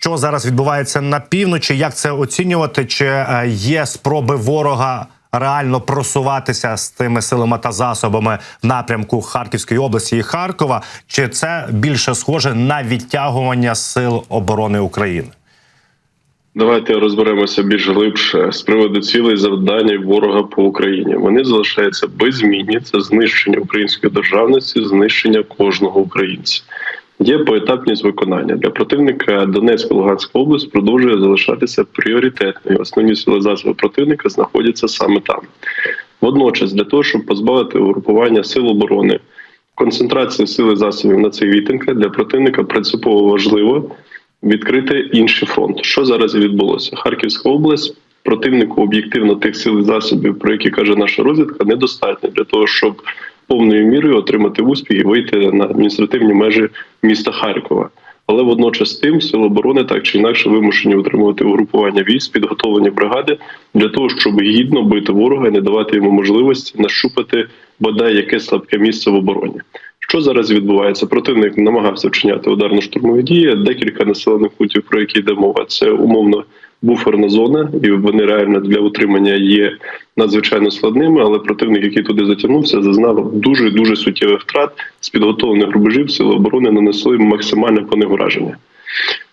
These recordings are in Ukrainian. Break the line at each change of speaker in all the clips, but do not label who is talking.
що зараз відбувається на півночі. Як це оцінювати? Чи е, є спроби ворога реально просуватися з тими силами та засобами в напрямку Харківської області і Харкова? Чи це більше схоже на відтягування сил оборони України?
Давайте розберемося більш глибше з приводу цілей завдань ворога по Україні. Вони залишаються беззмінні. Це знищення української державності, знищення кожного українця. Є поетапність виконання для противника Донецька Луганська область продовжує залишатися пріоритетною. Основні сили засоби противника знаходяться саме там. Водночас, для того, щоб позбавити угрупування сил оборони, концентрації сили засобів на цих відтинках для противника принципово важливо відкрити інший фронт. Що зараз відбулося? Харківська область противнику об'єктивно тих сил і засобів, про які каже наша розвідка, недостатньо для того, щоб повною мірою отримати успіх і вийти на адміністративні межі міста Харкова. Але водночас тим сили оборони так чи інакше вимушені утримувати угрупування військ, підготовлені бригади для того, щоб гідно бити ворога і не давати йому можливості нащупати бодай яке слабке місце в обороні. Що зараз відбувається? Противник намагався вчиняти ударно-штурмові дії. Декілька населених пунктів, про які йде мова, це умовно буферна зона, і вони реально для утримання є надзвичайно складними. Але противник, який туди затягнувся, зазнав дуже дуже суттєвих втрат з підготовлених рубежів. Сили оборони нанесли максимальне по них враження.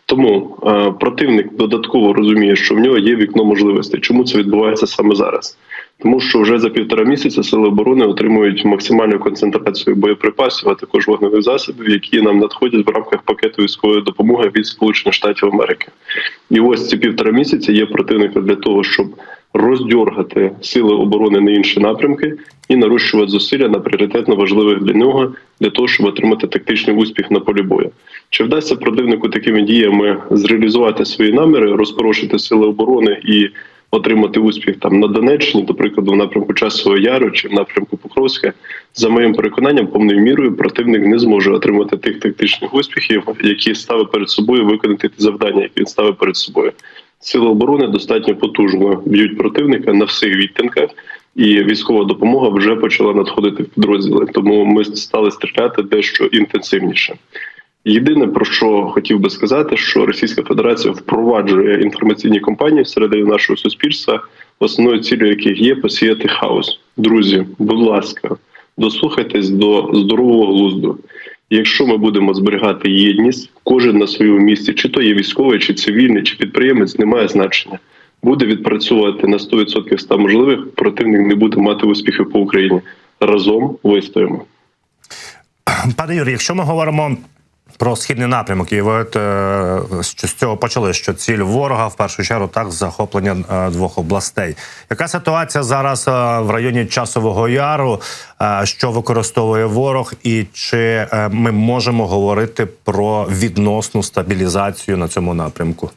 Тому е, противник додатково розуміє, що в нього є вікно можливостей. Чому це відбувається саме зараз? Тому що вже за півтора місяця сили оборони отримують максимальну концентрацію боєприпасів, а також вогневих засобів, які нам надходять в рамках пакету військової допомоги від Сполучених Штатів Америки. І ось ці півтора місяці є противника для того, щоб роздьоргати сили оборони на інші напрямки і нарощувати зусилля на пріоритетно важливих для нього для того, щоб отримати тактичний успіх на полі бою. Чи вдасться противнику такими діями зреалізувати свої наміри, розпорошити сили оборони і отримати успіх там на Донеччині, до прикладу, в напрямку Часового Яру чи в напрямку Покровська, за моїм переконанням, повною мірою противник не зможе отримати тих тактичних успіхів, які ставить перед собою виконати ті завдання, які він ставить перед собою. Сили оборони достатньо потужно б'ють противника на всіх відтинках, і військова допомога вже почала надходити в підрозділи. Тому ми стали стріляти дещо інтенсивніше. Єдине про що хотів би сказати, що Російська Федерація впроваджує інформаційні кампанії всередині нашого суспільства, основною цілею яких є посіяти хаос. Друзі, будь ласка, дослухайтесь до здорового глузду. Якщо ми будемо зберігати єдність, кожен на своєму місці, чи то є військовий, чи цивільний, чи підприємець, не має значення. Буде відпрацьовувати на 100% 100 можливих, противник не буде мати успіхів по Україні. Разом вистоїмо.
Пане Юрій, якщо ми говоримо про східний напрямок, і ви е, з цього почали, що ціль ворога в першу чергу так захоплення е, двох областей. Яка ситуація зараз е, в районі часового яру, що використовує ворог, і чи ми можемо говорити про відносну стабілізацію на цьому напрямку?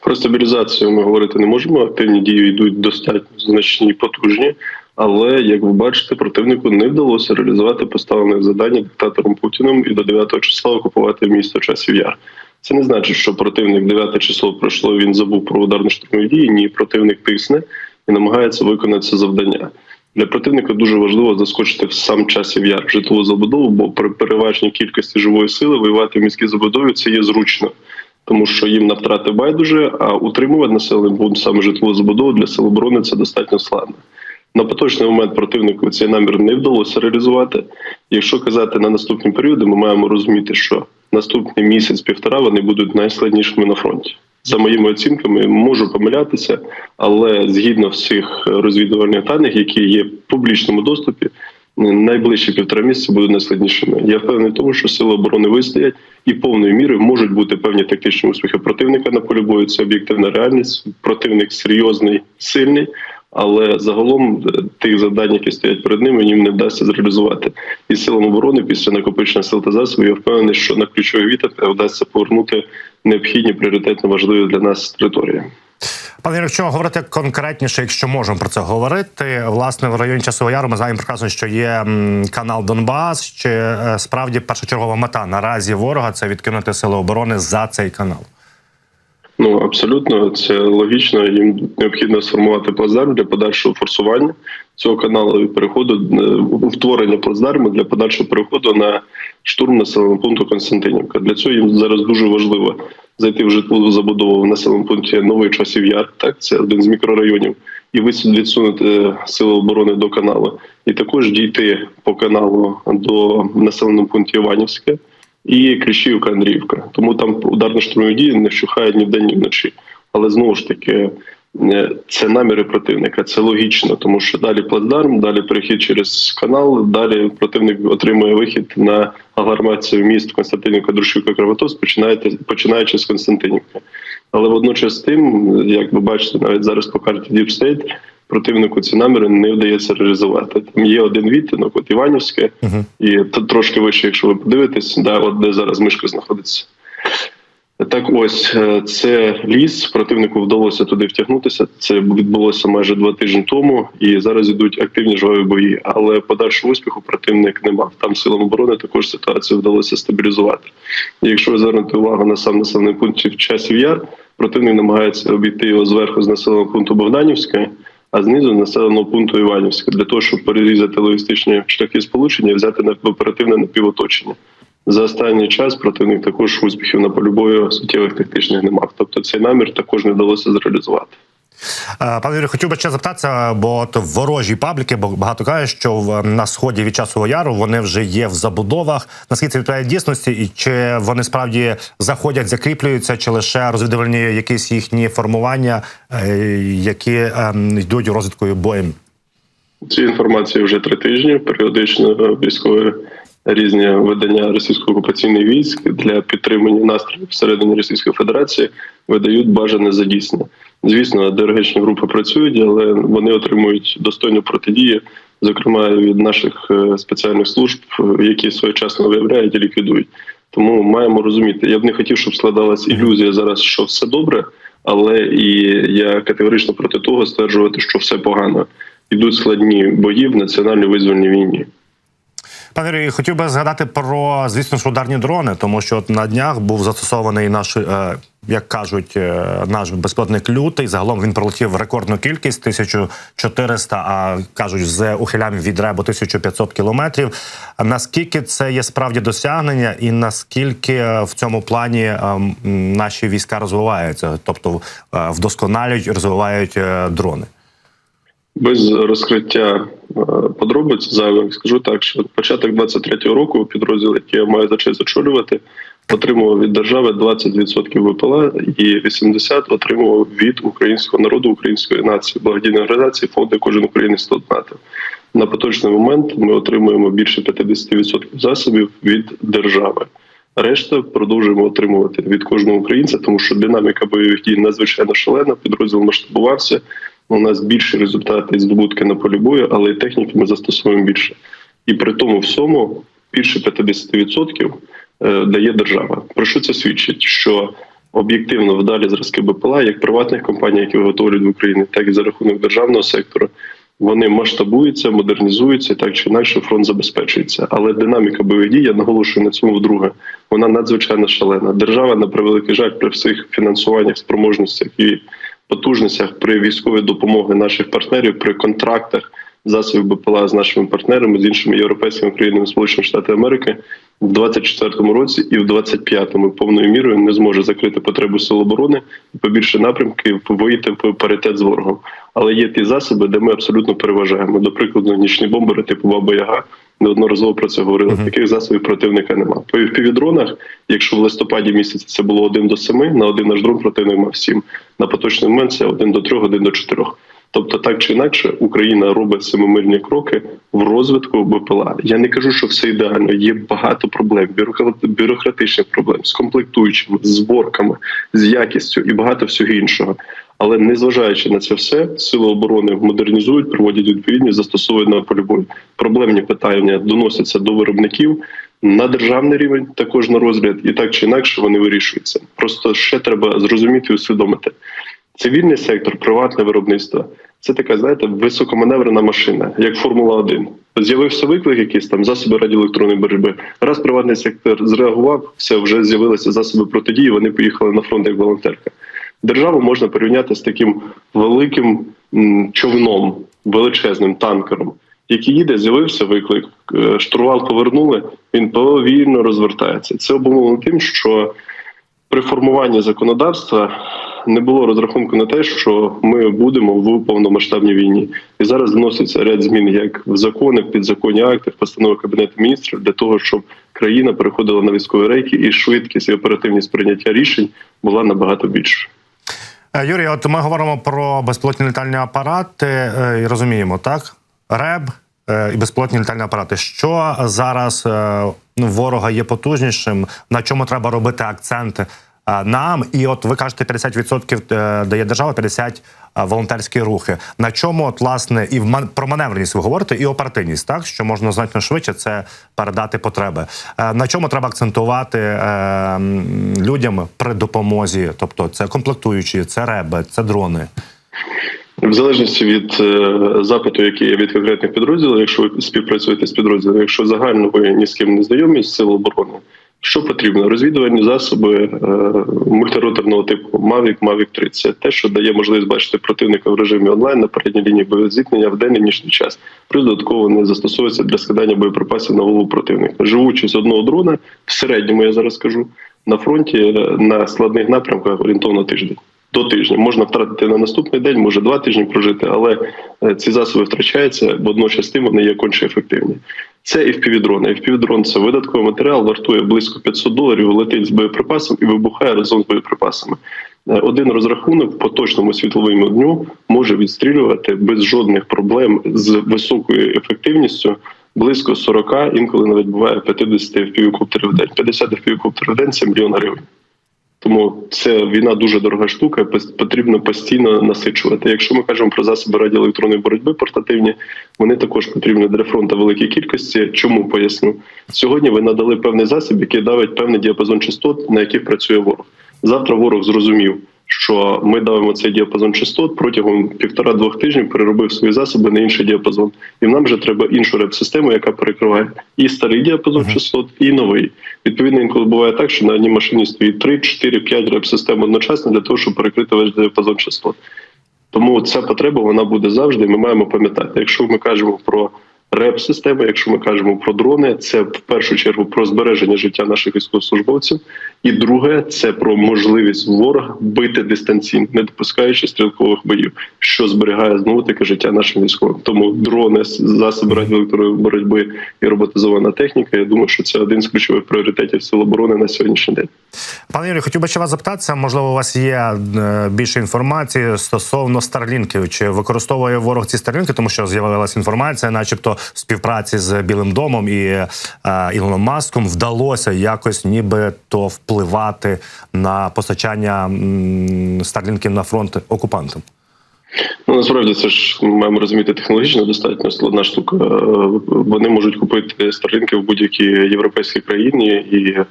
Про стабілізацію ми говорити не можемо. Активні дії йдуть достатньо значні потужні. Але як ви бачите, противнику не вдалося реалізувати поставлене завдання диктатором Путіним і до 9 числа окупувати місто часів яр. Це не значить, що противник 9 число пройшло. Він забув про ударно штурмові дії. Ні, противник тисне і намагається виконати це завдання. Для противника дуже важливо заскочити в сам часів яр в житлову забудову, бо при переважній кількості живої сили воювати в міській забудові це є зручно. Тому що їм на втрати байдуже, а утримувати населений пункт саме житлову забудову для сил оборони це достатньо складно. На поточний момент противнику цей намір не вдалося реалізувати. Якщо казати на наступні періоди, ми маємо розуміти, що наступний місяць-півтора вони будуть найскладнішими на фронті. За моїми оцінками, можу помилятися, але згідно всіх розвідувальних даних, які є в публічному доступі, найближчі півтора місяці будуть найскладнішими. Я впевнений в тому, що сили оборони вистоять і повною мірою можуть бути певні тактичні успіхи противника на полі бою. Це об'єктивна реальність. Противник серйозний, сильний. Але загалом тих завдань, які стоять перед ними, їм не вдасться зреалізувати. І силам оборони після накопичення сил та засобів я впевнений, що на ключових відтинках вдасться повернути необхідні пріоритетно важливі для нас території.
Пане якщо говорити конкретніше, якщо можемо про це говорити, власне в районі Часового Яру ми знаємо прекрасно, що є канал Донбас. Чи е, справді першочергова мета наразі ворога це відкинути сили оборони за цей канал?
Ну абсолютно це логічно. Їм необхідно сформувати плацдарм для подальшого форсування цього каналу і переходу е, утворення плацдарму для подальшого переходу на штурм населеного пункту Константинівка. Для цього їм зараз дуже важливо зайти в житлову забудову в населеному пункті Новий Часів Яр. Так це один з мікрорайонів, і відсунути сили оборони до каналу, і також дійти по каналу до населеного пункту Іванівське і Кліщівка Андріївка. Тому там ударно-штурмові дії не вщухають ні вдень, ні вночі. Але знову ж таки, е, це наміри противника. Це логічно, тому що далі плацдарм, далі перехід через канал, далі противник отримує вихід на агломерацію міст Константинівка, Друшівка, починаєте починаючи з Константинівки. Але водночас з тим, як ви бачите, навіть зараз по карті State, противнику ці наміри не вдається реалізувати. Там є один відтинок, от Іванівське, і тут трошки вище, якщо ви подивитесь, да, от де зараз мишка знаходиться. Так, ось е, це ліс. Противнику вдалося туди втягнутися. Це відбулося майже два тижні тому, і зараз йдуть активні жваві бої. Але подальшого успіху противник не мав. Там силам оборони також ситуацію вдалося стабілізувати. І якщо ви звернете увагу на сам населений пункт в часів яр, противник намагається обійти його зверху з населеного пункту Богданівське, а знизу населеного пункту Іванівська для того, щоб перерізати логістичні шляхи сполучення і взяти на оперативне напівоточення. За останній час противник також успіхів на полібою суттєвих тактичних не мав. Тобто цей намір також не вдалося зреалізувати.
Е, Пане Юрію, хотів би ще запитатися, бо от ворожі пабліки бо багато кажуть, що в- на сході від часового яру вони вже є в забудовах. Наскільки це відповідає дійсності, і чи вони справді заходять, закріплюються, чи лише розвідувальні якісь їхні формування, е, які ем, йдуть розвідкою боєм?
Ці інформації вже три тижні. Періодично е, військові різні видання російсько-окупаційних військ для підтримання настроїв всередині Російської Федерації видають бажане за дійсне. Звісно, ідеологічні групи працюють, але вони отримують достойну протидію, зокрема від наших е, спеціальних служб, е, які своєчасно виявляють і ліквідують. Тому маємо розуміти. Я б не хотів, щоб складалась ілюзія зараз, що все добре, але і я категорично проти того стверджувати, що все погано. Йдуть складні бої в національній визвольній війні.
Пане Юрію, хотів би згадати про, звісно ж, ударні дрони, тому що на днях був застосований наш, е, як кажуть, е, наш безпілотник лютий. Загалом він пролетів рекордну кількість 1400, а кажуть, з ухилям від ребу 1500 кілометрів. Наскільки це є справді досягнення, і наскільки е, в цьому плані е, наші війська розвиваються, тобто вдосконалюють, розвивають дрони?
Без розкриття подробиць зайвих скажу так, що початок 23-го року підрозділ, який я маю за честь очолювати, отримував від держави 20% ВПЛА і 80% отримував від українського народу, української нації, благодійної організації, фонду кожен українець тут НАТО. На поточний момент ми отримуємо більше 50% засобів від держави. Решта продовжуємо отримувати від кожного українця, тому що динаміка бойових дій надзвичайно шалена. Підрозділ масштабувався. У нас більші результати і здобутки на полі бою, але й техніки ми застосовуємо більше. І при тому всьому більше 50% е, дає держава. Про що це свідчить? Що об'єктивно вдалі зразки БПЛА, як приватних компаній, які виготовлюють в Україні, так і за рахунок державного сектору, вони масштабуються, модернізуються, так чи інакше фронт забезпечується. Але динаміка бойових дій, я наголошую на цьому вдруге, вона надзвичайно шалена. Держава, на превеликий жаль, при всіх фінансуваннях, спроможностях і потужностях при військовій допомоги наших партнерів, при контрактах засобів БПЛА з нашими партнерами, з іншими європейськими країнами Сполучених Штатів Америки в 24-му році і в 25-му повною мірою не зможе закрити потребу сил оборони і по більше напрямків вийти в паритет з ворогом. Але є ті засоби, де ми абсолютно переважаємо. До прикладу, нічні бомбери типу Баба Яга. Неодноразово про це говорили.
Мгм.
Таких засобів противника немає. По півдронах, якщо в листопаді місяці це було 1 до 7, на один наш дрон противник мав 7. На поточний момент це 1 до 3, 1 до 4. Тобто, так чи інакше, Україна робить семимильні кроки в розвитку БПЛА. Я не кажу, що все ідеально. Є багато проблем, бюрокра- бюрократичних проблем з комплектуючими, з зборками, з якістю і багато всього іншого. Але незважаючи на це все, сили оборони модернізують, проводять відповідні, застосовують на полі. Проблемні питання доносяться до виробників на державний рівень, також на розгляд, і так чи інакше вони вирішуються. Просто ще треба зрозуміти і усвідомити. Цивільний сектор, приватне виробництво це така, знаєте, високоманеврена машина, як Формула 1 З'явився виклик, якийсь там засоби радіоелектронної боротьби. Раз приватний сектор зреагував, все вже з'явилися засоби протидії. Вони поїхали на фронт як волонтерка. Державу можна порівняти з таким великим човном, величезним танкером, який їде, з'явився виклик, е, штурвал повернули, він повільно розвертається. Це обумовлено тим, що при формуванні законодавства не було розрахунку на те, що ми будемо в повномасштабній війні, і зараз вноситься ряд змін як в закони, в підзаконні акти, в постанови кабінету міністрів для того, щоб країна переходила на військові рейки, і швидкість і оперативність прийняття рішень була набагато більше.
Е, Юрій, от ми говоримо про безпілотні літальні апарати е, і розуміємо, так? РЕБ і безпілотні літальні апарати. Що зараз е, ну, ворога є потужнішим, на чому треба робити акценти е, нам? І от ви кажете, 50% е, дає держава, 50% волонтерські рухи. На чому, от, власне, і про маневреність ви говорите, і оперативність, так? Що можна значно швидше це передати потреби. Е, На чому треба акцентувати е, людям при допомозі? Тобто це комплектуючі, це реби, це дрони.
В залежності від е, запиту, який є від конкретних підрозділів, якщо ви співпрацюєте з підрозділом, якщо загально ви ні з ким не знайомі з сил оборони, що потрібно? Розвідувальні засоби е, мультироторного типу Mavic, Mavic 3 – Це те, що дає можливість бачити противника в режимі онлайн на передній лінії боєзіткнення в день і нічний час. Плюс додатково не застосовується для скидання боєприпасів на голову противника. Живучи з одного дрона, в середньому я зараз скажу, на фронті е, на складних напрямках орієнтовно тиждень. До тижня можна втратити на наступний день, може два тижні прожити, але е, ці засоби втрачаються, водночас тим вони є конче ефективні. Це і впівдрон. І впівдрон це видатковий матеріал, вартує близько 500 доларів, летить з боєприпасом і вибухає разом з боєприпасами. Е, Один розрахунок по точному світловому дню може відстрілювати без жодних проблем з високою ефективністю. Близько 40, інколи навіть буває 50 впівкоптерів в день. 50 впівкоптерів в день це мільйон гривень. Тому це війна дуже дорога штука, потрібно постійно насичувати. Якщо ми кажемо про засоби радіоелектронної боротьби портативні, вони також потрібні для фронту великій кількості. Чому поясню? Сьогодні ви надали певний засіб, який давить певний діапазон частот, на яких працює ворог. Завтра ворог зрозумів, що ми давимо цей діапазон частот протягом півтора-двох тижнів переробив свої засоби на інший діапазон. І нам вже треба іншу реп-систему, яка перекриває і старий діапазон частот, і новий. Відповідно, інколи буває так, що на одній машині стоїть 3, 4, 5 реп-систем одночасно для того, щоб перекрити весь діапазон частот. Тому ця потреба вона буде завжди. і Ми маємо пам'ятати, якщо ми кажемо про реп-системи, якщо ми кажемо про дрони, це в першу чергу про збереження життя наших військовослужбовців, і друге це про можливість ворога бити дистанційно, не допускаючи стрілкових боїв, що зберігає знову таки життя нашим військовим. Тому дрони, засоби радіоелектронної боротьби і роботизована техніка. Я думаю, що це один з ключових пріоритетів сил оборони на сьогоднішній день.
Пане Юрій, хотів би ще вас запитатися. Можливо, у вас є е, більше інформації стосовно старлінків. Чи використовує ворог ці старлінки, тому що з'явилася інформація, начебто, в співпраці з Білим домом і е, Ілоном Маском вдалося якось нібито впливати на постачання старлінків на фронт окупантам.
Ну насправді це ж ми маємо розуміти технологічно достатньо складна штука. Е, Вони можуть купити старлінки в будь-якій європейській країні, і е,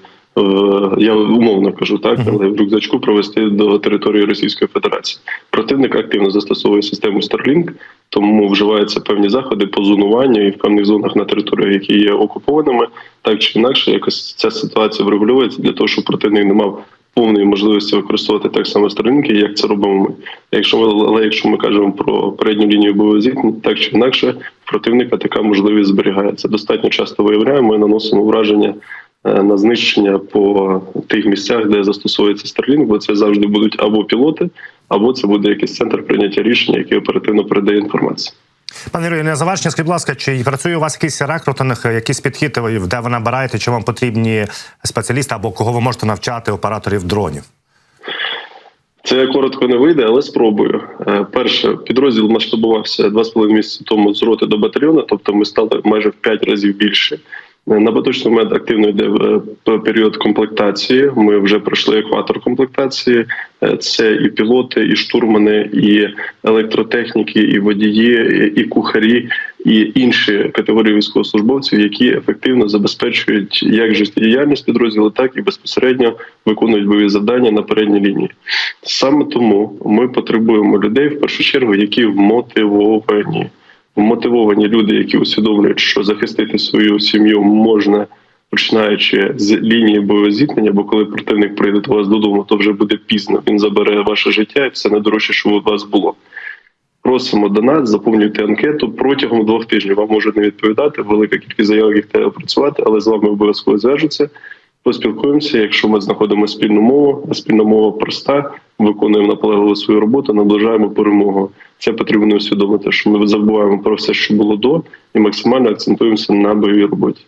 я умовно кажу так, але в рюкзачку провести до території Російської Федерації. Противник активно застосовує систему Starlink, тому вживаються певні заходи по зонуванню і в певних зонах на території, які є окупованими, так чи інакше, якось ця ситуація врегулюється для того, щоб противник не мав повної можливості використовувати так само сторінки, як це робимо ми. Якщо ми але якщо ми кажемо про передню лінію бойових зіткнень, так чи інакше, противника така можливість зберігається. Достатньо часто виявляємо і наносимо враження е, на знищення по тих місцях, де застосовується Starlink, бо це завжди будуть або пілоти, або це буде якийсь центр прийняття рішення, який оперативно передає інформацію.
Пане Юрію, на завершення, скажіть, будь ласка, чи працює у вас якийсь рекрутинг, якийсь підхід, де ви набираєте, чи вам потрібні спеціалісти або кого ви можете навчати операторів дронів?
Це коротко не вийде, але спробую. Е, Перше, підрозділ масштабувався два з половиною місяці тому з роти до батальйону, тобто ми стали майже в п'ять разів більше. Е, На поточний момент активно йде е, період комплектації. Ми вже пройшли екватор комплектації. Е, Це і пілоти, і штурмани, і електротехніки, і водії, і кухарі, і інші категорії військовослужбовців, які ефективно забезпечують як життєдіяльність підрозділу, так і безпосередньо виконують бойові завдання на передній лінії. Саме тому ми потребуємо людей в першу чергу, які вмотивовані. Вмотивовані люди, які усвідомлюють, що захистити свою сім'ю можна починаючи з лінії бойового зіткнення, бо коли противник прийде до вас додому, то вже буде пізно. Він забере ваше життя і все найдорожче, що у вас було. Просимо до нас, заповнюйте анкету протягом двох тижнів. Вам можуть не відповідати. Велика кількість заявок їх треба опрацювати, але з вами обов'язково зв'яжуться. Поспілкуємося. Якщо ми знаходимо спільну мову, а спільна мова проста, виконуємо наполегливо свою роботу, наближаємо перемогу. Це потрібно усвідомити, що ми забуваємо про все, що було до, і максимально акцентуємося на бойовій роботі.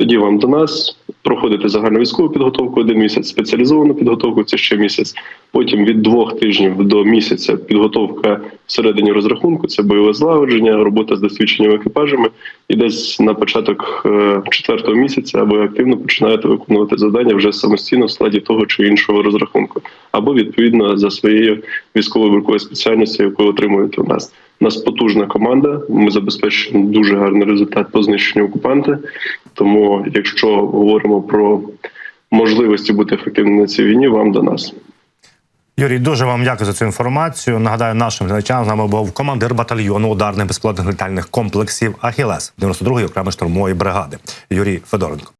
Тоді вам до нас проходити загальну військову підготовку один місяць, спеціалізовану підготовку це ще місяць. Потім від двох тижнів до місяця підготовка всередині розрахунку, це бойове злагодження, робота з досвідченими екіпажами. І десь на початок е, четвертого місяця ви активно починаєте виконувати завдання вже самостійно в складі того чи іншого розрахунку, або відповідно за своєю військовою військовою спеціальністю, яку отримуєте у нас. Нас потужна команда. Ми забезпечуємо дуже гарний результат по знищенню окупанта. Тому, якщо говоримо про можливості бути ефективним на цій війні, вам до нас.
Юрій, дуже вам дякую за цю інформацію. Нагадаю, нашим глядачам з нами був командир батальйону ударних безпілотних летальних комплексів Ахілес 92-ї окремої штурмової бригади Юрій Федоренко.